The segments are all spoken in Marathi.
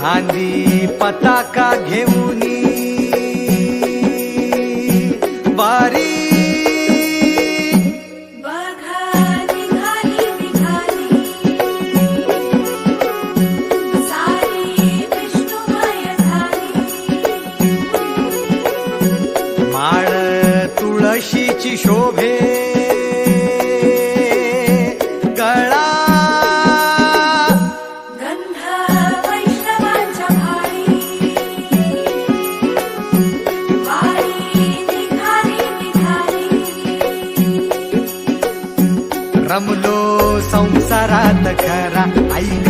खांदी पताका घेऊन रमलो संसारात खरा. ऐक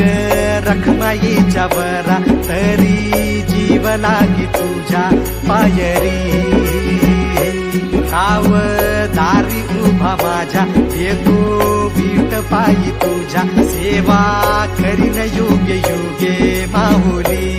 रखमाईच्या बरा तरी जीव लागी तुझ्या पायरी. राव दारी उभा माझ्या. येतो बीट पायी तुझ्या. सेवा करीन योग्य योगे माहुली